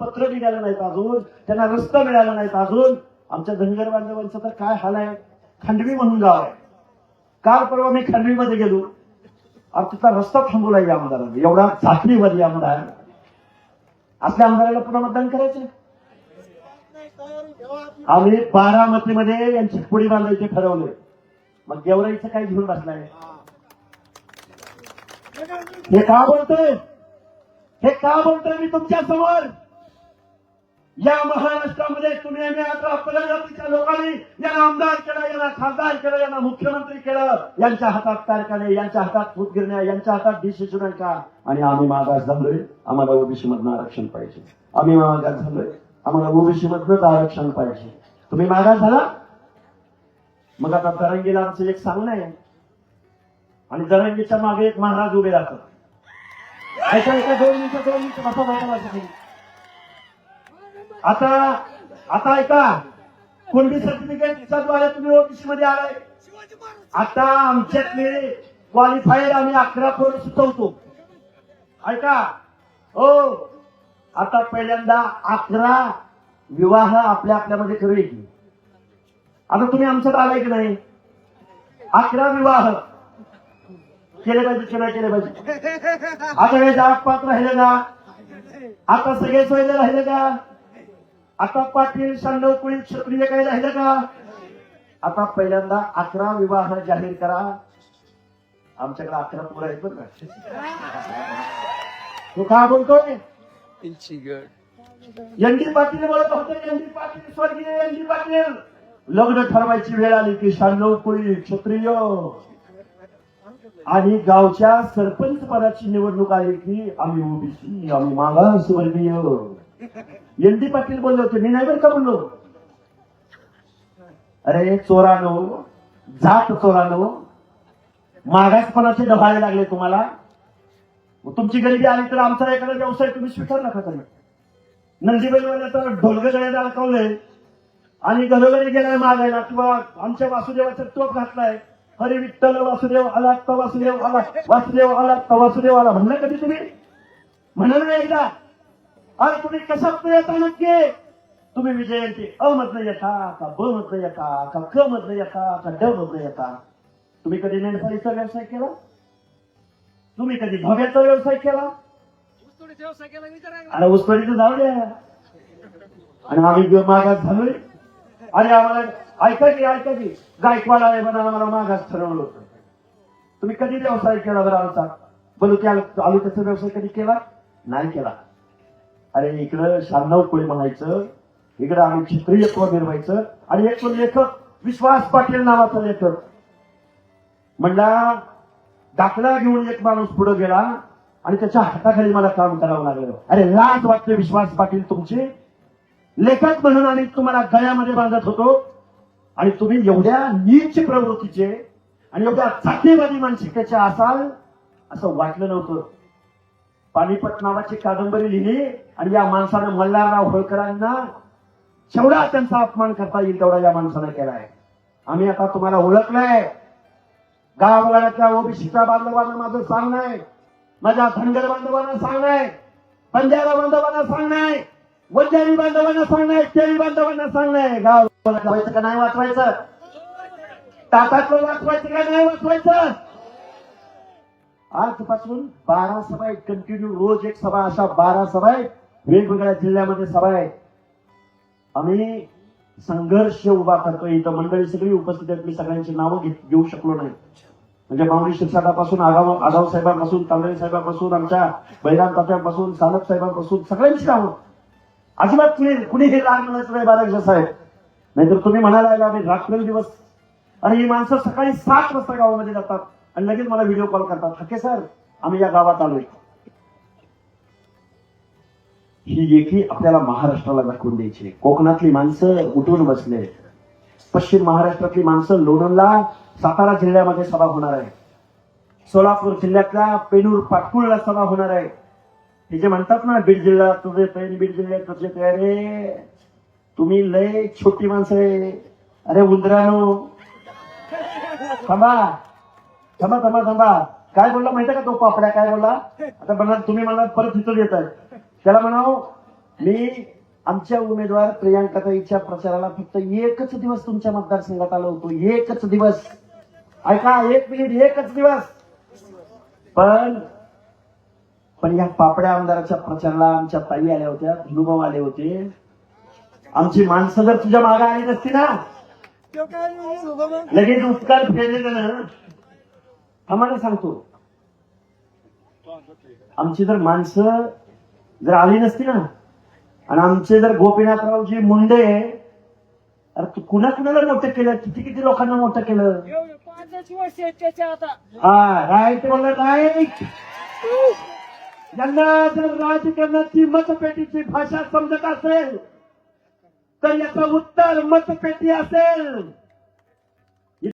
पत्र निघालं नाहीत अजून त्यांना रस्ता मिळाला नाहीत अजून. आमच्या धनगर बांधवांचं तर काय हाल आहे? खांडवी म्हणून गाव आहे. काल परवा मी खांडवीमध्ये गेलो. तिथला रस्ता थांबवला या आमदाराने. एवढा झाकणीवादी आमदार. आपल्या आमदाराला पुन्हा मतदान करायचं आम्ही बारामतीमध्ये यांची पुढी बांधायचे ठरवले. मग गेवराईचं काय घेऊन बसलाय? हे का बोलतोय? हे का बोलतोय मी तुमच्यासमोर या महाराष्ट्रामध्ये तुम्ही आम्ही आता आपल्या जातीच्या लोकांनी यांना आमदार केला यांना खासदार केलं यांना मुख्यमंत्री केलं यांच्या हातात तारखाने यांच्या हातात फुटगिरण्या यांच्या हातात डिसिजन का? आणि आम्ही मागास झालोय आम्हाला ओबीसी मधनं आरक्षण पाहिजे. आम्ही मागास झालोय आम्हाला ओबीसी मधनच आरक्षण पाहिजे. तुम्ही मागास झाला? मग आता दरंगीला आमचं एक सांगणं आहे. आणि दरंगीच्या मागे एक महाराज उभे राहतात. ऐका एका दोन मिनिटं दोन मिनिटं बसा बाहेर आता आता ऐका. कुणबी सर्टिफिकेटच्या द्वारे तुम्ही ओबीसी मध्ये आलाय. आता आमच्यातले क्वालिफायर आम्ही अकरा पोर सुचवतो. ऐका. हो. आता पहिल्यांदा अकरा विवाह आपल्या आपल्यामध्ये करूया की. आता तुम्ही आमच्यात आलाय की नाही? अकरा विवाह. केले पाहिजे केले केले पाहिजे. आता काही जात पात राहिले का? आता सगळे सोयले राहिले का? आता पाटील शांडव कुळी क्षत्रिय काही राहिलं का? आता पहिल्यांदा अकरा विवाह जाहीर करा. आमच्याकडे अकरा पोरं आहेत बरं का? तो का बोलतोय? एन डी पाटील बोलत होते एन डी पाटील स्वर्गीय एन डी पाटील. लग्न ठरवायची वेळ आली की शांडव कुळी क्षत्रिय आणि गावच्या सरपंच पदाची निवडणूक आली की आम्ही ओबीसी आम्ही मागास वर्गीय डी पाटील बोलले होते. मी नाही बरं का बोललो अरे चोरानो. जात चोरानो. मागासपणाचे डबाळे लागले तुम्हाला. तुमची गरिबी आली तर आमचा एखादा व्यवसाय तुम्ही स्वीकार नका करू. नंदीबैलवाल्या तर ढोलग गळ्यात अडकवले आणि घरोघरी गेलाय मागायला किंवा आमच्या वासुदेवाचा टोप घातलाय. हरी विठ्ठल वासुदेव आला वासुदेव आला? वासुदेव आला वासुदेव आला? म्हणलं कधी तुम्ही? म्हणाल ना एकदा. अरे तुम्ही कशा येता नक्की? तुम्ही विजयंती अ मधनं येता का ब मधनं येता का क मधनं येता का ड मधनं येता? तुम्ही कधी नेणफाळीचा व्यवसाय केला? तुम्ही कधी भव्याचा व्यवसाय केला? अरे उसतोडीचं जाऊ द्या. आणि आम्ही मागास झालोय. आणि आम्हाला ऐका की ऐका की गायकवाड आहे म्हणा आम्हाला मागास ठरवलं होतं. तुम्ही कधी व्यवसाय केला बरं आमचा? बोलू की आलू त्याचा व्यवसाय कधी केला? नाही केला. अरे इकडं शहाण्णव कोळी म्हणायचं इकडं आम्ही क्षेत्रीयत्व निर्वायचं आणि एक तो लेखक विश्वास पाटील नावाचा लेखक. म्हणला दाखला घेऊन एक माणूस पुढे गेला आणि त्याच्या हाताखाली मला काम करावं लागलं. अरे लाज वाटते विश्वास पाटील तुमचे. लेखक म्हणून आणि तुम्हाला गळ्यामध्ये बांधत होतो आणि तुम्ही एवढ्या नीच प्रवृत्तीचे आणि एवढ्या जातीवादी मानसिकतेचे असाल असं वाटलं नव्हतं. पानिपत नावाची कादंबरी लिहिली आणि या माणसानं मल्हारराव होळकरांना जेवढा त्यांचा अपमान करता येईल तेवढा या माणसानं केलाय आम्ही आता तुम्हाला ओळखलंय. गावगाड्यातल्या ओबीसीच्या बांधवांना माझं सांगणं आहे. माझ्या धनगर बांधवांना सांगणं आहे. पंजाबा बांधवांना सांगणं आहे. वंजारी बांधवांना सांगणं आहे. केळी बांधवांना सांगणं आहे. गाव वाचवायचं का नाही वाचवायचं? ताटातलं वाचवायचं का नाही वाचवायचं? आजपासून बारा सभा आहेत. कंटिन्यू रोज एक सभा अशा बारा सभा आहेत. वेगवेगळ्या जिल्ह्यामध्ये सभा आहेत. आम्ही संघर्ष उभा करतोय. इथं मंडळी सगळी उपस्थित आहेत. मी सगळ्यांची नावं घेत- घेऊ शकलो नाही. म्हणजे माऊली शिरसाटापासून आगाव आगाव साहेबांपासून तांदळे साहेबांपासून आमच्या बैराम तात्यापासून सालक साहेबांपासून सगळ्यांची नावं. अजिबात कुणी कुणी हे लहान म्हणायचं नाही बाराक्ष साहेब. नाहीतर तुम्ही म्हणायला आम्ही आम्ही रात्रंदिवस आणि ही माणसं सकाळी सात वाजता गावामध्ये जातात. आणि लगेच मला व्हिडिओ कॉल करतात हके सर आम्ही या गावात आलोय. ही लेखी आपल्याला महाराष्ट्राला दाखवून द्यायची कोकणातली माणसं उठून बसले पश्चिम महाराष्ट्रातली माणसं लोणंदला सातारा जिल्ह्यामध्ये सभा होणार आहे. सोलापूर जिल्ह्यातल्या पेनूर पाटकुळला सभा होणार आहे. हे जे म्हणतात ना बीड जिल्हा तुझे पेन बीड जिल्ह्यात तुझे अरे तुम्ही लय छोटी माणसं आहे. अरे उंदरानो थांबा. थांबा थांबा थांबा. काय बोलला माहिती का तो पापड्या? काय बोलला? आता म्हणा तुम्ही मला परत इथं येत आहे त्याला म्हणाव मी आमच्या उमेदवार प्रियांकाताईच्या प्रचाराला फक्त एकच दिवस तुमच्या मतदारसंघात आलो होतो. एकच दिवस. ऐका एक मिनिट एकच दिवस. पण पण या पापड्या आमदाराच्या प्रचाराला आमच्या ताई आल्या होत्या धनुभाऊ आले होते. आमची माणसं जर तुझ्या मागे आली नसती ना लगेच उत्काल फेरलेलं ना. आम्हाला सांगतो. आमची जर माणसं जर आली नसती ना आणि आमचे जर गोपीनाथरावजी मुंडे अरे तू कुणा कुणाला मोठं केलं? किती किती लोकांना मोठं केलं? हा राईट बोलला राईट यांना जर राजकारणाची मतपेटीची भाषा समजत असेल तर याचं उत्तर मतपेटी असेल.